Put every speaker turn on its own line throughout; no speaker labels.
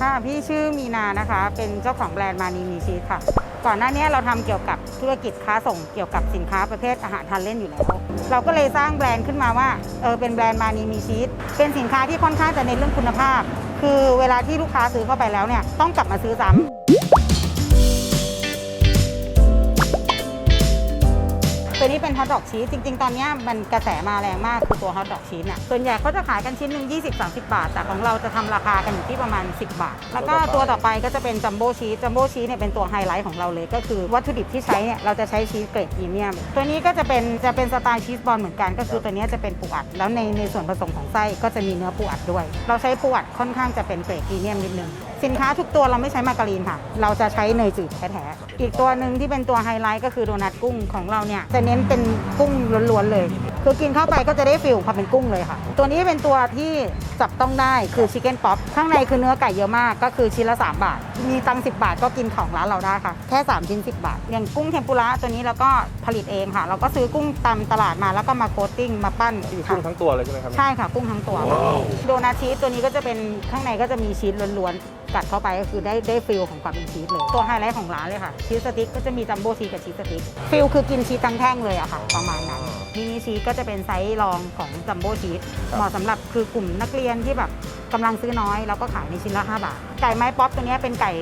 ค่ะ พี่ชื่อมีนานะคะ เป็นเจ้าของแบรนด์มานีมีชีสค่ะ ก่อนหน้านี้เราทำเกี่ยวกับธุรกิจค้าส่งเกี่ยวกับสินค้าประเภทอาหารทานเล่นอยู่แล้ว เราก็เลยสร้างแบรนด์ขึ้นมาว่าเออเป็นแบรนด์มานีมีชีสเป็นสินค้าที่ค่อนข้างจะเน้นเรื่องคุณภาพ คือเวลาที่ลูกค้าซื้อเข้าไปแล้วเนี่ยต้องกลับมาซื้อซ้ำ ฮอทดอกชีสจริง ๆ ตอนเนี้ยมันกระแสมาแรงมากคือตัวฮอทดอกชีสเนี่ยส่วนใหญ่เขาจะขายกันชิ้นหนึ่ง20-30 บาท แต่ของเราจะทำราคากันอยู่ที่ประมาณ 10 บาท แล้วก็ตัวต่อไปก็จะเป็นจัมโบ้ชีสจัมโบ้ชีสเนี่ยเป็นตัวไฮไลท์ของเราเลย ก็คือวัตถุดิบที่ใช้เนี่ยเราจะใช้ชีสเกรดพรีเมียมตัวนี้ก็จะเป็นจะเป็นสไตล์ชีสบอลเหมือนกัน ก็คือตัวเนี้ยจะเป็นปูอัด แล้วในในส่วนผสมของไส้ก็จะมีเนื้อปูอัดด้วย เราใช้ปูอัดค่อนข้างจะเป็นเกรดพรีเมียมนิดนึง สินค้าทุกตัวเราไม่ใช้มาการีนค่ะ เราจะใช้เนยจืดแท้ๆ อีกตัวหนึ่งที่เป็นตัวไฮไลท์ก็คือโดนัทกุ้งของเราเนี่ยจะเน้นเป็นกุ้งล้วนๆเลย คือกินเข้าไปก็จะได้ฟิลความเป็นกุ้งเลยค่ะ ตัวนี้เป็นตัวที่จับต้องได้คือชิคเก้นป๊อปข้างในคือเนื้อไก่เยอะมากก็คือชิ้นละ 3 บาท มีตังค์10บาทก็กินของร้านเราได้ค่ะ แค่ 3 ชิ้น 10 บาท อย่างกุ้งเทมปุระตัวนี้เราก็ผลิตเองค่ะ เราก็ซื้อกุ้งตามตลาดมาแล้วก็มาโคตติ้งมาปั้น
มี
ค่ะ
กุ้งทั้งตัวเลยใช่ไหมครับ
ใช่ค่ะกุ้งทั้งตัว โดนัทชีสตัวนี้ก็จะเป็นข้างในก็จะมีชีสล้วนๆ กัดเข้าไปก็คือได้ได้ฟิลของความเป็นชีสเลย ตัวไฮไลท์ของร้านเลยค่ะ ชีสสติ๊กก็จะมีจัมโบ้ชีสกับชีสสติ๊กฟิลคือกินชีสทั้งแท่งเลยอะค่ะ ประมาณนั้นมินิชีสก็จะเป็นไซส์รองของจัมโบ้ชีสเหมาะสำหรับคือกลุ่มนักเรียนที่แบบกำลังซื้อน้อยแล้วก็ขายในชิ้นละ 5 บาท ไก่ไม้ป๊อปตัวเนี้ยเป็นไก่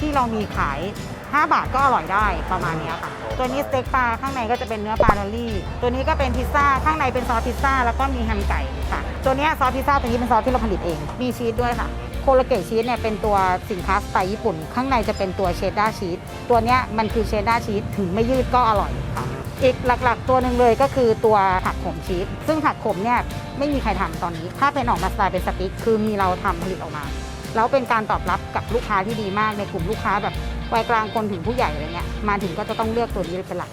ที่เรามีขาย 5 บาทก็อร่อยได้ประมาณเนี้ยค่ะ ตัวนี้สเต็กปลาข้างในก็จะเป็นเนื้อปลาดอลลี่ ตัวนี้ก็เป็นพิซซ่าข้างในเป็นซอสพิซซ่าแล้วก็มีแฮมไก่ค่ะ ตัวเนี้ยซอสพิซซ่าตัวนี้เป็นซอสที่เราผลิตเอง มีชีสด้วยค่ะ โคโลเกตชีสเนี่ยเป็นตัวสินค้าสไตล์ญี่ปุ่น ข้างในจะเป็นตัวเชดดาร์ชีสตัวเนี้ยมันคือเชดดาร์ชีสถึงไม่ยืดก็อร่อยค่ะอีกหลักๆ ตัวหนึ่งเลยก็คือตัวผักขมชีสซึ่งผักขมเนี่ยไม่มีใครทำตอนนี้ ถ้าเป็นออกมาสไตล์เป็นสติ๊กคือมีเราทำผลิตออกมาแล้วเป็นการตอบรับกับลูกค้าที่ดีมากในกลุ่มลูกค้าแบบวัยกลางคนถึงผู้ใหญ่อะไรเงี้ยมาถึงก็จะต้องเลือกตัวนี้เป็นหลัก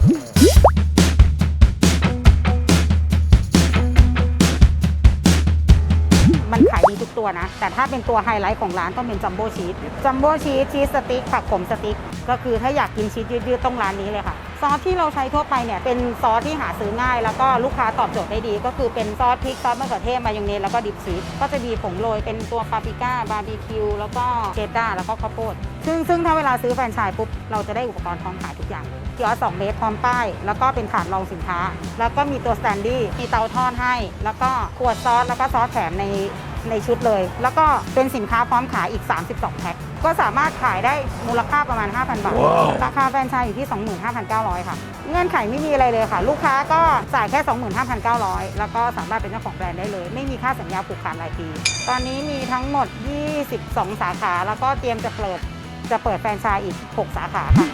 ตัวนะ แต่ถ้าเป็นตัวไฮไลท์ของร้านต้องเป็นจัมโบ้ชีสจัมโบ้ชีสชีสสติ๊กผักขมสติ๊กก็คือถ้าอยากกินชีสยืดๆต้องร้านนี้เลยค่ะ ซอสที่เราใช้ทั่วไปเนี่ยเป็นซอสที่หาซื้อง่าย แล้วก็ลูกค้าตอบโจทย์ได้ดี ก็คือเป็นซอสพริกซอสมะเขือเทศมายองเนสแล้วก็ดิบชีสก็จะมีผงโรยเป็นตัวปาปริก้าบาร์บีคิวแล้วก็เกต้าแล้วก็ข้าวโพดซึ่งซึ่งถ้าเวลาซื้อแฟรนไชส์ปุ๊บเราจะได้อุปกรณ์พร้อมขายทุกอย่างเกียร์สองเมตรพร้อมป้าย แล้วก็เป็นถาดรองสินค้า แล้วก็มีตัวสแตนดี้มีเตาทอดให้ แล้วก็ขวดซอสแล้วก็ซอสแถมใน ในชุดเลย แล้วก็เป็นสินค้าพร้อมขายอีก 32 แพ็ค ก็สามารถขายได้มูลค่าประมาณ 5,000 บาทราคาแฟรนไชส์อยู่ที่ 25,900 ค่ะ เงื่อนไขไม่มีอะไรเลยค่ะ ลูกค้าก็จ่ายแค่ 25,900 แล้วก็สามารถเป็นเจ้าของแบรนด์ได้เลย ไม่มีค่าสัญญาผูกขาดรายปี ตอนนี้มีทั้งหมด 22 สาขา แล้วก็เตรียมจะเปิดจะเปิดแฟรนไชส์อีก 6 สาขาค่ะ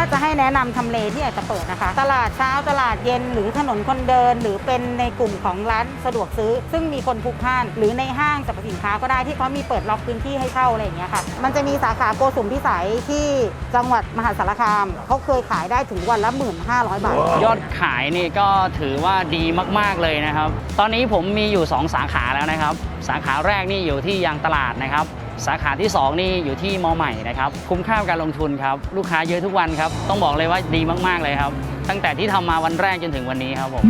ถ้าจะให้แนะนำทำเลที่อยาจจะเปิดนะคะ ตลาดเช้าตลาดเย็นหรือถนนคนเดิน หรือเป็นในกลุ่มของร้านสะดวกซื้อ ซึ่งมีคนพลุกพล่าน หรือในห้างสรรพสินค้าก็ได้ที่เขามีเปิดล็อกพื้นที่ให้เช่าอะไรอย่างเงี้ยค่ะ มันจะมีสาขาโกสุมพิสัยที่จังหวัดมหาสารคามเขาเคยขายได้ถึงวันละ 1,500 บาท
ยอดขายนี่ก็ถือว่าดีมาก ๆ เลยนะครับ ตอนนี้ผมมีอยู่ 2 สาขาแล้วนะครับ สาขาแรกนี่อยู่ที่ยางตลาดนะครับ สาขาที่ 2 นี่อยู่ที่มอใหม่นะครับคุ้มค่ากับการลงทุนครับลูกค้าเยอะทุกวันครับ ต้องบอกเลยว่าดีมากๆเลยครับ ตั้งแต่ที่ทำมาวันแรกจนถึงวันนี้ครับผม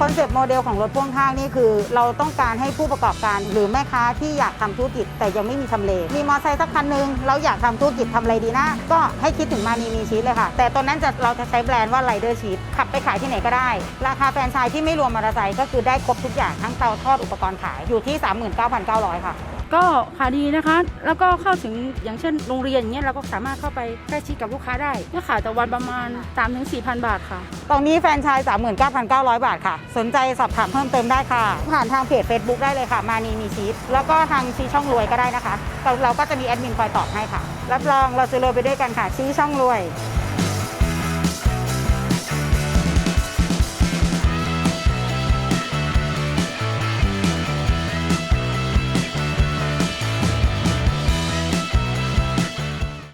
คอนเซปต์โมเดลของรถพ่วงข้างนี่คือ เราต้องการให้ผู้ประกอบการหรือแม่ค้าที่อยากทำธุรกิจ แต่ยังไม่มีทำเล มีมอเตอร์ไซค์สักคันหนึ่งเราอยากทำธุรกิจทำอะไรดีนะ ก็ให้คิดถึงมานีมีชีสเลยค่ะ แต่ตอนนั้นจะเราจะใช้แบรนด์ว่าไรเดอร์ชีสขับไปขายที่ไหนก็ได้ ราคาแฟรนไชส์ที่ไม่รวมมอเตอร์ไซค์ก็คือได้ครบทุกอย่างทั้งเตาทอดอุปกรณ์ขายอยู่ที่ 39,900 ค่ะ
ก็ขายดีนะคะ แล้วก็เข้าถึงอย่างเช่นโรงเรียนอย่างเงี้ยเราก็สามารถเข้าไปใกล้ชิดกับลูกค้าได้ก็ขายต่อวันประมาณ 3-4,000 บาทค่ะ
ตรงนี้แฟรนไชส์39,900 บาทค่ะ สนใจสอบถามเพิ่มเติมได้ค่ะ ผ่านทางเพจ Facebook ได้เลยค่ะ มานีมีชีสแล้วก็ทางชี้ช่องรวยก็ได้นะคะ เราเราก็จะมีแอดมินคอยตอบให้ค่ะ รับรองเราจะรวยไปด้วยกันค่ะชี้ช่องรวย